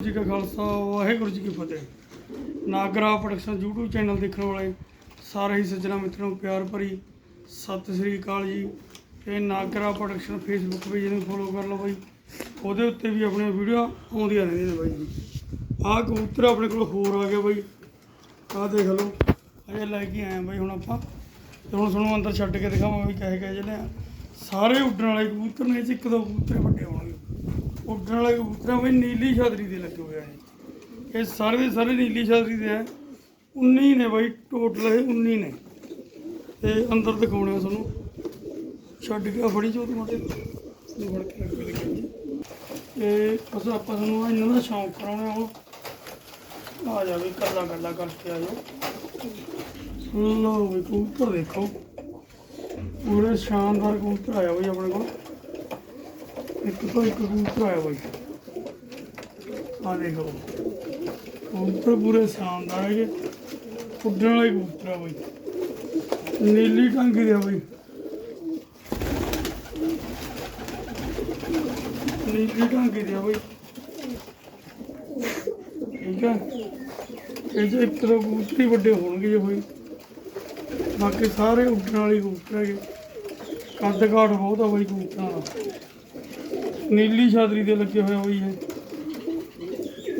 ਜੀ ਕਾ ਖਾਲਸਾ, ਵਾਹਿਗੁਰੂ ਜੀ ਕੀ ਫਤਿਹ। Nagra production YouTube channel ਦੇਖਣ ਵਾਲੇ ਸਾਰੇ ਹੀ ਸੱਜਣਾ ਮਿੱਤਰਾਂ ਨੂੰ ਪਿਆਰ ਭਰੀ ਸਤਿ ਸ੍ਰੀ ਅਕਾਲ ਜੀ। ਇਹ ਨਾਗਰਾ ਪ੍ਰੋਡਕਸ਼ਨ ਫੇਸਬੁੱਕ ਪੇਜ ਨੂੰ ਫੋਲੋ ਕਰ ਲਓ ਬਾਈ। ਉਹਦੇ ਉੱਤੇ ਵੀ ਆਪਣੀਆਂ ਵੀਡੀਓ ਆਉਂਦੀਆਂ ਰਹਿੰਦੀਆਂ ਨੇ ਬਾਈ ਜੀ। ਆਹ ਕਬੂਤਰ ਆਪਣੇ ਕੋਲ ਹੋਰ ਆ ਗਿਆ ਬਾਈ। ਆਹ ਦੇਖ ਲਓ, ਅਜੇ ਲੈ ਕੇ ਆਏ ਬਾਈ ਹੁਣ ਆਪਾਂ। ਤੇ ਹੁਣ ਤੁਹਾਨੂੰ ਅੰਦਰ ਛੱਡ ਕੇ ਦਿਖਾਵਾਂ ਵੀ ਕਹੇ ਕਹੇ ਜਿਹਨੇ ਸਾਰੇ ਉੱਡਣ ਵਾਲੇ ਕਬੂਤਰ ਨੇ, ਇਹ 'ਚ ਇੱਕ ਦੋ ਕਬੂਤਰ ਵੱਡੇ ਹੋਣਗੇ। ਉੱਡਣ ਵਾਲੇ ਕਬੂਤਰਾਂ ਵਿੱਚ ਨੀਲੀ ਛਾਦਰੀ ਦੇ ਲੱਗੇ ਹੋਏ ਆ ਇਹ। ਇਹ ਸਾਰੇ ਦੇ ਸਾਰੇ ਨੀਲੀ ਛਾਦਰੀ ਦੇ ਆ। 19 ਨੇ ਬਾਈ ਟੋਟਲ ਇਹ 19 ਨੇ। ਤੇ ਅੰਦਰ ਦਿਖਾਉਣੇ ਆ ਤੁਹਾਨੂੰ। ਛੱਡ ਕੇ ਆਹ ਫੜੀ ਚੋਤ ਮਾਤੇ ਨੂੰ ਫੜ ਕੇ ਲੱਗੇ ਲੱਗੇ ਜੀ। ਤੇ ਬਸ ਆਪਾਂ ਤੁਹਾਨੂੰ ਆਹ ਇਹਨਾਂ ਦਾ ਸ਼ੌਂਕ ਕਰਾਉਣਾ ਉਹ। ਆ ਜਾਵੇ ਕੱਲਾ ਕੱਲਾ ਕਰਕੇ ਆ ਜਾਓ। ਲੋ ਵੀ ਕਬੂਤਰ ਦੇਖੋ। ਪੂਰੇ ਸ਼ਾਨਦਾਰ ਕਬੂਤਰ ਆਇਆ ਬਈ ਆਪਣੇ ਕੋਲ। ਇੱਕ ਤੋਂ ਇੱਕ ਕਬੂਤਰ ਆਇਆ ਬਾਈ। ਆ ਦੇਖੋ ਕਬੂਤਰ ਪੂਰੇ ਸ਼ਾਨਦਾਰ ਹੈਗੇ। ਉੱਡਣ ਵਾਲੇ ਕਬੂਤਰ ਆ ਬਾਈ। ਨੀਲੀ ਟਾਂਗੀ ਦੇ ਆ ਬਾਈ। ਨੀਲੀ ਟਾਂਗੀ ਦੇ ਬਾਈ। ਠੀਕ ਹੈ ਇਹ ਜੇ ਇੱਕ ਦੋ ਕਬੂਤਰ ਹੀ ਵੱਡੇ ਹੋਣਗੇ ਜੇ ਹੋਈ ਬਾਕੀ ਸਾਰੇ ਉੱਡਣ ਵਾਲੇ ਕਬੂਤਰ ਹੈਗੇ। ਕੱਦ ਕਾਠ ਬਹੁਤ ਆ ਬਾਈ ਕਬੂਤਰਾਂ ਦਾ। ਨੀਲੀ ਛਾਦਰੀ ਦੇ ਲੱਗੇ ਹੋਇਆ ਬਾਈ ਇਹ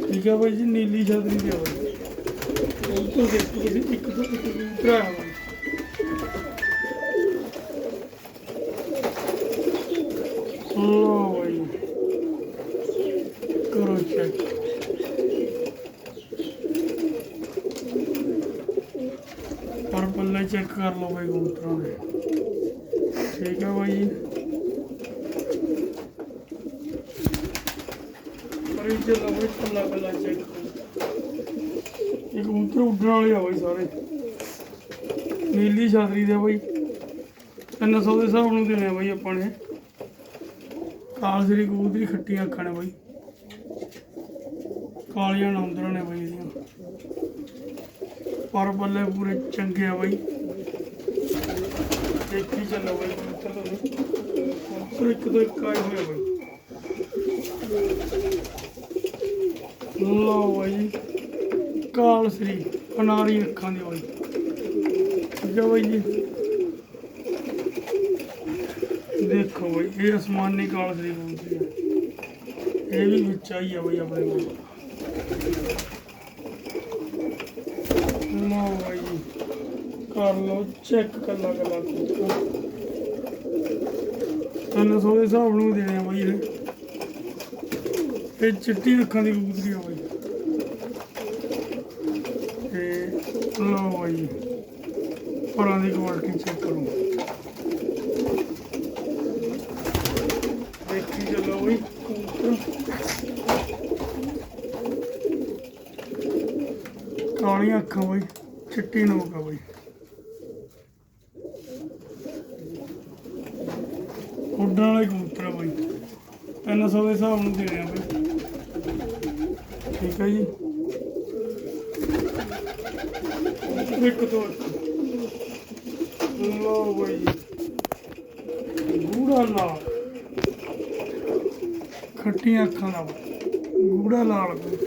ਠੀਕ ਆ ਬਾਈ ਜੀ ਨੀਲੀ ਛਾਦਰੀ ਦੇ ਆ ਬਾਈ ਕਬੂਤਰ ਦੇਖੋ ਤੁਸੀਂ ਇੱਕ ਤੋਂ ਇੱਕ ਕਬੂਤਰ ਆਇਆ ਬਾਈ ਲੋ ਬਾਈ ਕਰੋ ਚੈੱਕ ਪਰ ਪੱਲੇ ਚੈੱਕ ਕਰ ਲਓ ਬਾਈ ਕਬੂਤਰਾਂ ਦੇ ਠੀਕ ਆ ਬਾਈ ਜੀ ਕਰੀ ਚੱਲੋ ਬਾਈ ਪੱਲਾ ਚੈੱਕ ਇਹ ਕਬੂਤਰ ਉੱਡਣ ਵਾਲੇ ਆ ਬਾਈ ਸਾਰੇ। ਨੀਲੀ ਛਾਤਰੀ ਦੇ ਆ 300 ਦੇ ਹਿਸਾਬ ਨੂੰ ਦੇਣੇ ਆ ਬਾਈ ਆਪਾਂ ਨੇ। ਕਾਲ ਸ੍ਰੀ ਕਬੂਤਰੀ ਖੱਟੀਆਂ ਅੱਖਾਂ ਨੇ ਬਾਈ। ਕਾਲੀਆਂ ਨੌਂਦਰਾਂ ਨੇ ਬਾਈ ਇਹਦੀਆਂ। ਪਰ ਬੱਲੇ ਪੂਰੇ ਚੰਗੇ ਆ ਬਾਈ। ਦੇਖੀ ਚੱਲੋ ਬਾਈ ਕਬੂਤਰ ਤੁਹਾਨੂੰ। ਇੱਕ ਤੋਂ ਇੱਕ ਆਏ ਹੋਏ ਆ ਲਓ ਬਾਈ ਕਾਲ ਸ੍ਰੀ ਅਨਾਰੀ ਅੱਖਾਂ ਦੀ ਬਾਈ ਠੀਕ ਆ ਬਾਈ ਜੀ। ਦੇਖੋ ਬਾਈ, ਇਹ ਅਸਮਾਨੀ ਕਾਲ ਸ੍ਰੀ ਕਬੂਤਰੀ ਆ। ਇਹ ਵੀ ਵਿੱਚ ਆਈ ਆ ਬਾਈ ਆਪਣੇ ਕੋਲ। ਲਓ ਬਾਈ ਕਰ ਲਓ ਚੈੱਕ ਕੱਲਾ ਕੱਲਾ। ਕਬੂਤਰ ਤਿੰਨ ਸੌ ਦੇ ਹਿਸਾਬ ਨੂੰ ਦੇਣੇ ਆ ਬਾਈ ਇਹ। ਇਹ ਚਿੱਟੀ ਅੱਖਾਂ ਦੀ ਕਬੂਤਰੀ ਆ ਬਈ। ਤੇ ਲਓ ਬਾਈ, ਪਰਾਂ ਦੀ ਕੁਆਲਿਟੀ ਚੈੱਕ ਕਰੋ। ਦੇਖੀ ਚੱਲੋ ਬਾਈ। ਕਾਲੀਆਂ ਅੱਖਾਂ ਬਾਈ, ਚਿੱਟੀ ਨੋਕ ਆ ਬਾਈ। ਉੱਡਣ ਵਾਲੇ ਕਬੂਤਰ ਆ ਬਾਈ। 300 ਦੇ ਹਿਸਾਬ ਨੂੰ ਦੇ ਰਿਹਾ ਬਾਈ। ਠੀਕ ਹੈ ਜੀ। ਇੱਕ ਦੋ। ਲੋ ਬਾਈ। ਗੂੜਾ ਲਾਲ। ਖੱਟੀਆਂ ਅੱਖਾਂ ਨਾਲ। ਗੂੜਾ ਲਾਲ ਕਬੂਤਰ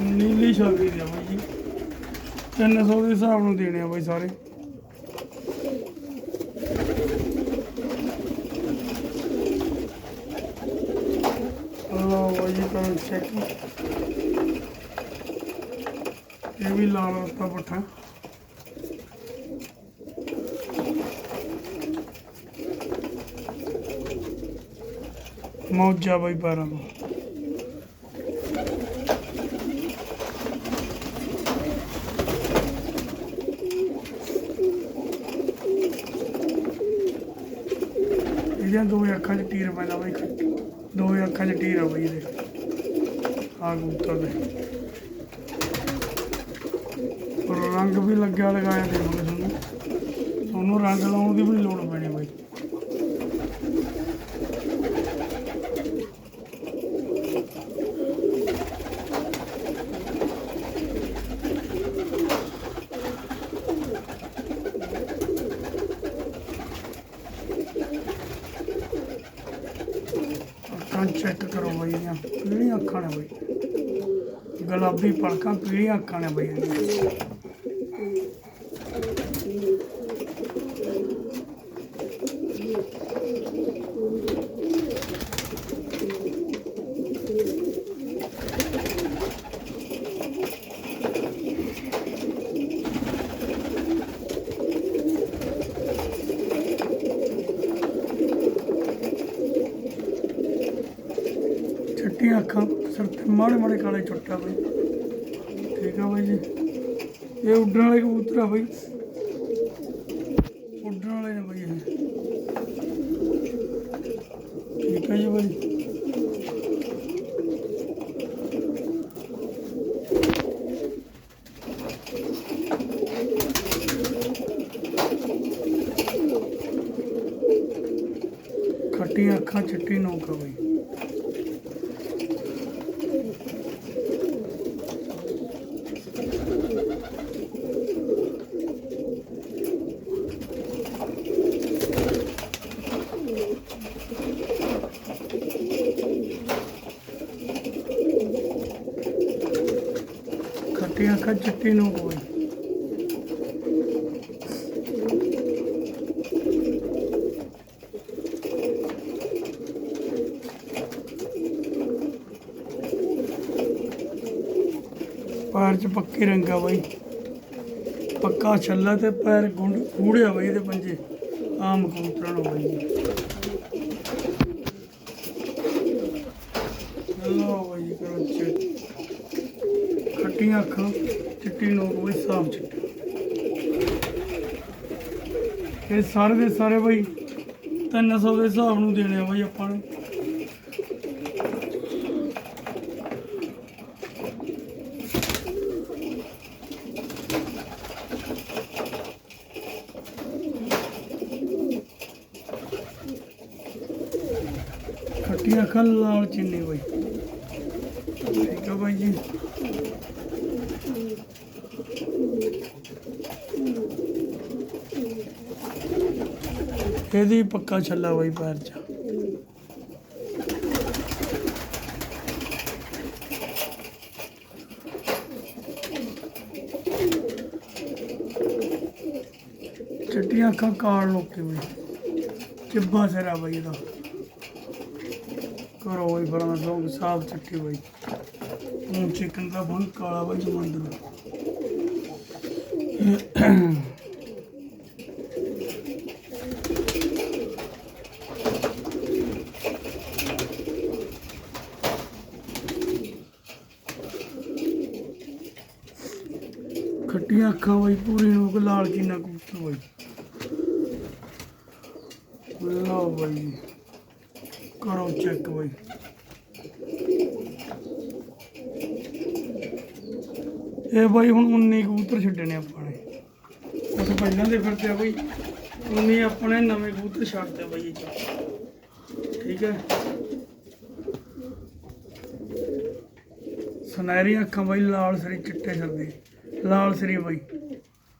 ਨੀਲੀ ਛਾਤੀ ਦੇ ਬਾਈ ਜੀ। 300 ਦੇ ਹਿਸਾਬ ਨੂੰ ਦੇਣੇ ਆ ਬਾਈ ਸਾਰੇ। ਲਓ ਚੈੱਕ ਇਹ ਵੀ ਲਾਲ ਰਸਤਾ ਪੱਠਾ। ਮੌਜਾ ਬਾਈ ਬਾਰਾਂ ਤੋਂ। ਇਹਦੀਆਂ ਦੋ ਅੱਖਾਂ 'ਚ ਟੀਰ ਪੈਂਦਾ ਬਾਈ। ਦੋ ਅੱਖਾਂ 'ਚ ਟੀਰ ਆ ਬਾਈ ਇਹਦੇ। ਆ ਕਬੂਤਰ ਦੇ। ਔਰ ਰੰਗ ਵੀ ਲੱਗਿਆ ਲਗਾਇਆ ਦੇਵਾਂਗੇ ਤੁਹਾਨੂੰ ਤੁਹਾਨੂੰ ਰੰਗ ਲਾਉਣ ਦੀ ਵੀ ਲੋੜ ਪੈਣੀ ਬਾਈ। ਅੱਖਾਂ ਚੈੱਕ ਕਰੋ ਬਾਈ, ਇਹਦੀਆਂ ਪੀਲੀਆਂ ਅੱਖਾਂ ਨੇ ਬਾਈ? ਗੁਲਾਬੀ ਪਲਕਾਂ ਪੀਲੀਆਂ ਅੱਖਾਂ ਨੇ ਬਾਈ ਚਿੱਟੀਆਂ ਅੱਖਾਂ, ਸਿਰ ਤੇ ਮਾੜੇ ਮਾੜੇ ਕਾਲੇ ਚੁੱਟਾ ਬਾਈ। ਠੀਕ ਆ ਬਾਈ ਜੀ। ਇਹ ਉੱਡਣ ਵਾਲੇ ਕਬੂਤਰ ਆ ਬਾਈ। ਉੱਡਣ ਵਾਲੇ ਨੇ ਬਾਈ ਇਹ। ਠੀਕ ਆ ਜੀ ਬਾਈ। ਖੱਟੀਆਂ ਅੱਖਾਂ, ਚਿੱਟੀ ਨੋਕ ਆ ਬਾਈ ਖੱਟੀਆਂ ਅੱਖਾਂ ਚਿੱਟੀ ਨੋਕ ਬਾਈ ਪੈਰ ਚ ਪੱਕੇ ਰੰਗ ਆ ਬਾਈ। ਪੱਕਾ ਛੱਲਾ ਤੇ ਪੈਰ ਗੁੰਡ ਗੂੜਿਆ ਬਾਈ ਇਹਦੇ ਪੰਜੇ। ਆਮ ਕਬੂਤਰਾਂ ਨੂੰ ਬਾਈ ਜੀ। ਲਓ ਬਾਈ ਜੀ, ਕਰੋ ਚੈੱਕ ਖੱਟੀਆਂ ਅੱਖਾਂ, ਚਿੱਟੀ ਨੋਕ ਬਾਈ ਸਾਫ਼ ਚਿੱਟੀ। ਇਹ ਸਾਰੇ ਦੇ ਸਾਰੇ ਬਾਈ 300 ਦੇ ਹਿਸਾਬ ਨੂੰ ਦੇਣੇ ਆ ਬਾਈ ਆਪਾਂ ਨੇ। ਖੱਟੀਆਂ ਅੱਖਾਂ ਲਾਲ ਚਿੰਨੀ ਬਾਈ। ਠੀਕ ਆ ਬਾਈ ਜੀ। ਇਹਦੀ ਪੱਕਾ ਛੱਲਾ ਬਾਈ ਪੈਰ ਚ? ਚਿੱਟੀਆਂ ਅੱਖਾਂ ਕਾਲ ਲੋਕੇ ਬਾਈ। ਚਿੱਬਾ ਸਿਰਾ ਬਾਈ ਇਹਦਾ। ਕਰੋ ਬਾਈ ਫਰਾਂ ਦਾ ਸੌਂਗ ਸਾਫ਼ ਚਿੱਟੀ ਬਾਈ। ਉਹ ਚਿਕਨ ਦਾ ਬਣ ਕਾਲਾ ਬਾਈ ਸਮੁੰਦਰ ਖੱਟੀਆਂ ਅੱਖਾਂ ਬਾਈ, ਪੂਰੀ ਨੂੰ ਲਾਲ ਕਿੰਨਾ ਕਬੂਤਰ ਬਾਈ। ਲਓ ਬਾਈ, ਕਰੋ ਚੈੱਕ ਬਾਈ। ਇਹ ਬਾਈ ਹੁਣ 19 ਕਬੂਤਰ ਛੱਡਣੇ ਆਪਾਂ ਨੇ। ਉਸ ਪਹਿਲਾਂ ਦੇ ਫਿਰਦੇ ਆ ਬਾਈ। 19 ਆਪਣੇ ਨਵੇਂ ਕਬੂਤਰ ਛੱਡਦੇ ਆ ਬਾਈ ਠੀਕ ਹੈ। ਸੁਨਹਿਰੀ ਅੱਖਾਂ ਬਾਈ, ਲਾਲ ਸਰੀ ਚਿੱਟੇ ਸਰਦੇ। ਲਾਲ ਸ੍ਰੀ ਬਾਈ।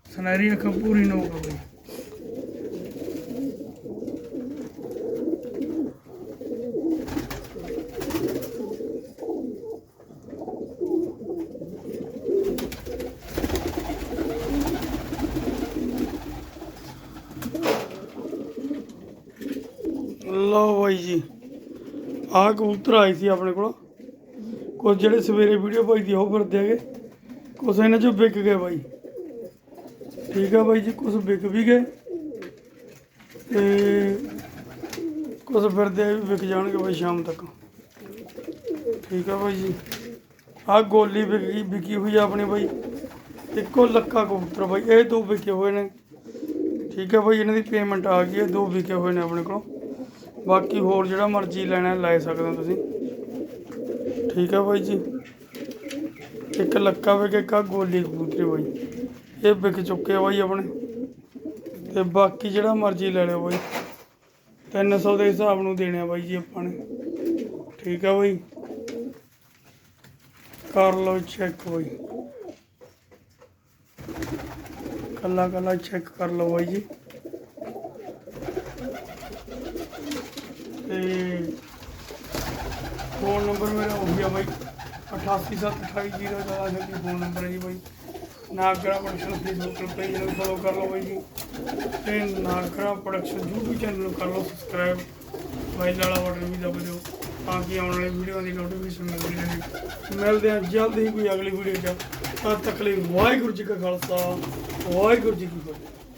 ਸੁਨਹਿਰੀ ਅੱਖਾਂ ਪੂਰੀ ਨੋਕ ਆ ਲਓ ਬਾਈ ਜੀ, ਆਹ ਕਬੂਤਰ ਆਏ ਸੀ ਆਪਣੇ ਕੋਲ। ਕੁਝ ਜਿਹੜੇ ਸਵੇਰੇ ਵੀਡੀਓ ਪਾਈ ਦੀ ਉਹ ਫਿਰਦੇ ਹੈਗੇ ਕੁਝ ਇਹਨਾਂ ਚੋਂ ਵਿਕ ਗਏ ਬਾਈ। ਠੀਕ ਆ ਬਾਈ ਜੀ ਕੁਝ ਵਿਕ ਵੀ ਗਏ ਤੇ ਕੁਝ ਫਿਰਦੇ ਵੀ ਵਿਕ ਜਾਣਗੇ ਬਾਈ ਸ਼ਾਮ ਤੱਕ। ਠੀਕ ਆ ਬਾਈ ਜੀ। ਆਹ ਗੋਲੀ ਵਿਕ ਗਈ, ਵਿਕੀ ਹੋਈ ਆ ਆਪਣੀ ਬਾਈ। ਇੱਕੋ ਲੱਕਾ ਕਬੂਤਰ ਬਾਈ, ਇਹ ਦੋ ਵਿਕੇ ਹੋਏ ਨੇ। ਠੀਕ ਹੈ ਬਾਈ, ਇਹਨਾਂ ਦੀ ਪੇਮੈਂਟ ਆ ਗਈ ਹੈ ਦੋ ਵਿਕੇ ਹੋਏ ਨੇ ਆਪਣੇ ਕੋਲ। ਬਾਕੀ ਹੋਰ ਜਿਹੜਾ ਮਰਜ਼ੀ ਲੈਣਾ, ਲੈ ਸਕਦੇ ਹੋ ਤੁਸੀਂ। ਠੀਕ ਹੈ ਬਾਈ ਜੀ। ਇੱਕ ਲੱਕਾ ਵਿਕ ਇੱਕ ਆਹ ਗੋਲੀ ਕਬੂਤਰੀ ਬਾਈ। ਇਹ ਵਿਕ ਚੁੱਕੇ ਆ ਬਾਈ ਆਪਣੇ। ਤੇ ਬਾਕੀ ਜਿਹੜਾ ਮਰਜ਼ੀ ਲੈ ਲਿਓ ਬਾਈ। 300 ਦੇ ਹਿਸਾਬ ਨੂੰ ਦੇਣੇ ਆ ਬਾਈ ਜੀ ਆਪਾਂ ਨੇ। ਠੀਕ ਆ ਬਾਈ। ਕਰ ਲਓ ਚੈੱਕ ਬਾਈ। ਕੱਲਾ ਕੱਲਾ ਚੈੱਕ ਕਰ ਲਓ ਬਾਈ ਜੀ। ਤੇ ਫੋਨ ਨੰਬਰ ਮੇਰਾ ਹੋ ਗਿਆ ਬਾਈ। 88728014 ਫੋਨ ਨੰਬਰ ਹੈ ਜੀ ਬਾਈ। ਨਾਗਰਾ ਪ੍ਰੋਡਕਸ਼ਨ ਫੇਸਬੁੱਕ ਪੇਜ ਨੂੰ ਫੋਲੋ ਕਰ ਲਓ ਬਾਈ ਜੀ। ਤੇ ਨਾਗਰਾ ਪ੍ਰੋਡਕਸ਼ਨ YouTube ਚੈਨਲ ਨੂੰ ਕਰ ਲਓ ਸਬਸਕ੍ਰਾਈਬ ਬਾਈ ਵਾਲਾ ਬਟਨ ਵੀ ਦਬ ਦਿਓ, ਤਾਂ ਕਿ ਆਉਣ ਵਾਲੀ ਵੀਡੀਓ ਦੀ ਨੋਟੀਫਿਕੇਸ਼ਨ ਮਿਲਦੀ ਰਹੇ। ਮਿਲਦੇ ਹਾਂ ਜਲਦ ਹੀ ਕੋਈ ਅਗਲੀ ਵੀਡੀਓ 'ਚ। ਤਦ ਤੱਕ ਲਈ ਵਾਹਿਗੁਰੂ ਜੀ ਕਾ ਖਾਲਸਾ, ਵਾਹਿਗੁਰੂ ਜੀ ਕੀ ਫਤਿਹ।